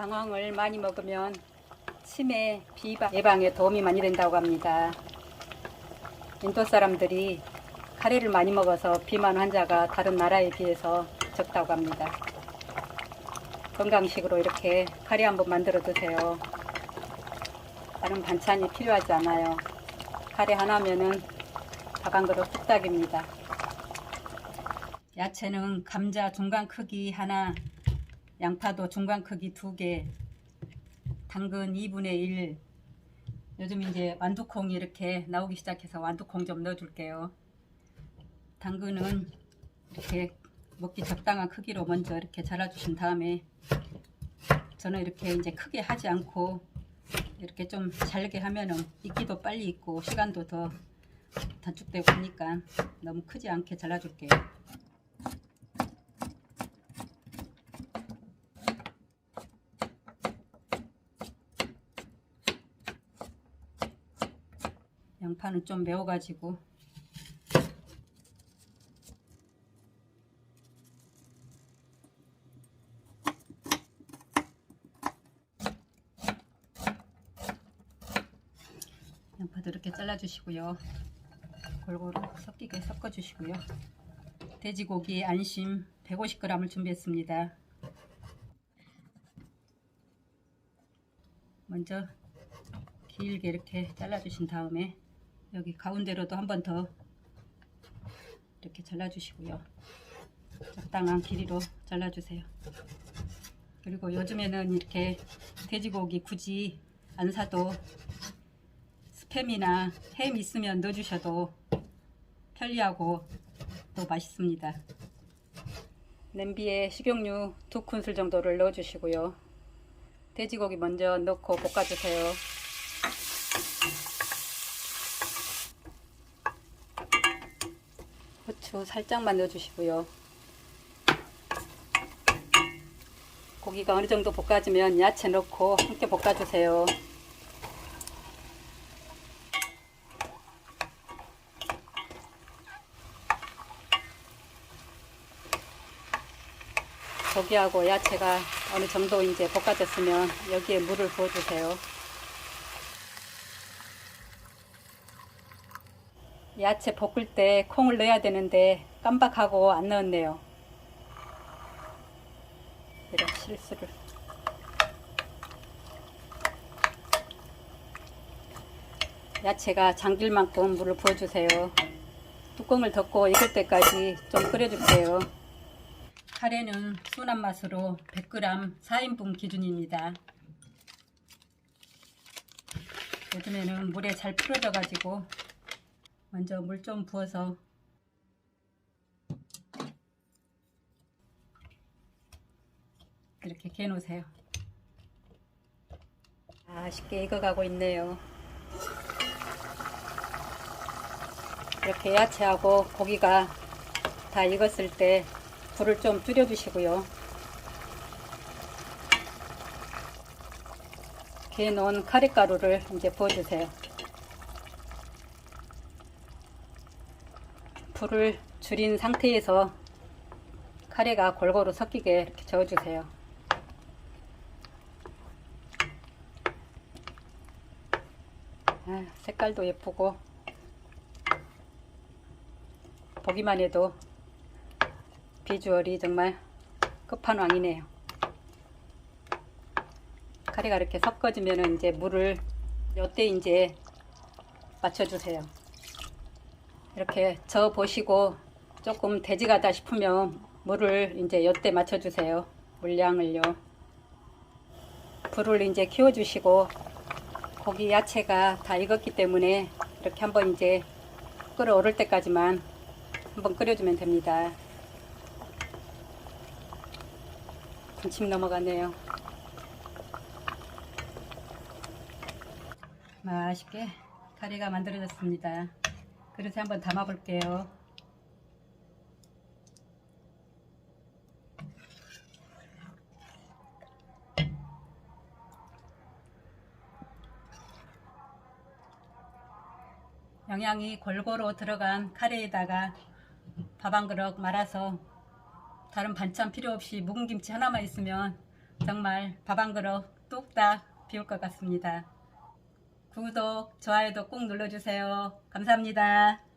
강황을 많이 먹으면 치매, 비방 예방에 도움이 많이 된다고 합니다. 인도 사람들이 카레를 많이 먹어서 비만 환자가 다른 나라에 비해서 적다고 합니다. 건강식으로 이렇게 카레 한번 만들어 드세요. 다른 반찬이 필요하지 않아요. 카레 하나면은 밥 한 그릇 뚝딱입니다. 야채는 감자 중간 크기 하나, 양파도 중간 크기 두 개, 당근 2분의 1. 요즘 이제 완두콩이 이렇게 나오기 시작해서 완두콩 좀 넣어줄게요. 당근은 이렇게 먹기 적당한 크기로 먼저 이렇게 잘라주신 다음에 저는 이렇게 이제 크게 하지 않고 이렇게 좀 잘게 하면은 익기도 빨리 익고 시간도 더 단축되고 하니까 너무 크지 않게 잘라줄게요. 양파는 좀 매워가지고 양파도 이렇게 잘라주시고요. 골고루 섞이게 섞어주시고요. 돼지고기 안심 150g을 준비했습니다. 먼저 길게 이렇게 잘라주신 다음에 여기 가운데로도 한 번 더 이렇게 잘라주시고요. 적당한 길이로 잘라주세요. 그리고 요즘에는 이렇게 돼지고기 굳이 안 사도 스팸이나 햄 있으면 넣어주셔도 편리하고 또 맛있습니다. 냄비에 식용유 두 큰술 정도를 넣어주시고요. 돼지고기 먼저 넣고 볶아주세요. 후추 살짝만 넣어주시고요. 고기가 어느 정도 볶아지면 야채 넣고 함께 볶아주세요. 고기하고 야채가 어느 정도 이제 볶아졌으면 여기에 물을 부어주세요. 야채 볶을 때 콩을 넣어야 되는데 깜빡하고 안 넣었네요. 이런 실수를. 야채가 잠길 만큼 물을 부어주세요. 뚜껑을 덮고 익을 때까지 좀 끓여줄게요. 카레는 순한 맛으로 100g 4인분 기준입니다. 요즘에는 물에 잘 풀어져 가지고 먼저 물 좀 부어서 이렇게 개 놓으세요. 맛있게 익어가고 있네요. 이렇게 야채하고 고기가 다 익었을 때 불을 좀 줄여 주시고요. 개에 놓은 카레가루를 이제 부어주세요. 불을 줄인 상태에서 카레가 골고루 섞이게 이렇게 저어주세요. 아, 색깔도 예쁘고 보기만 해도 비주얼이 정말 끝판왕이네요. 카레가 이렇게 섞어지면 이제 물을 요때 이제 맞춰주세요. 이렇게 저 보시고 조금 돼지가다 싶으면 물을 이제 요때 맞춰주세요. 물량을요. 불을 이제 키워주시고 고기 야채가 다 익었기 때문에 이렇게 한번 이제 끓어오를 때까지만 한번 끓여주면 됩니다. 군침 넘어가네요. 맛있게 카레가 만들어졌습니다. 그릇에 한번 담아 볼게요. 영양이 골고루 들어간 카레에다가 밥 한 그릇 말아서 다른 반찬 필요 없이 묵은 김치 하나만 있으면 정말 밥 한 그릇 뚝딱 비울 것 같습니다. 구독, 좋아요도 꼭 눌러주세요. 감사합니다.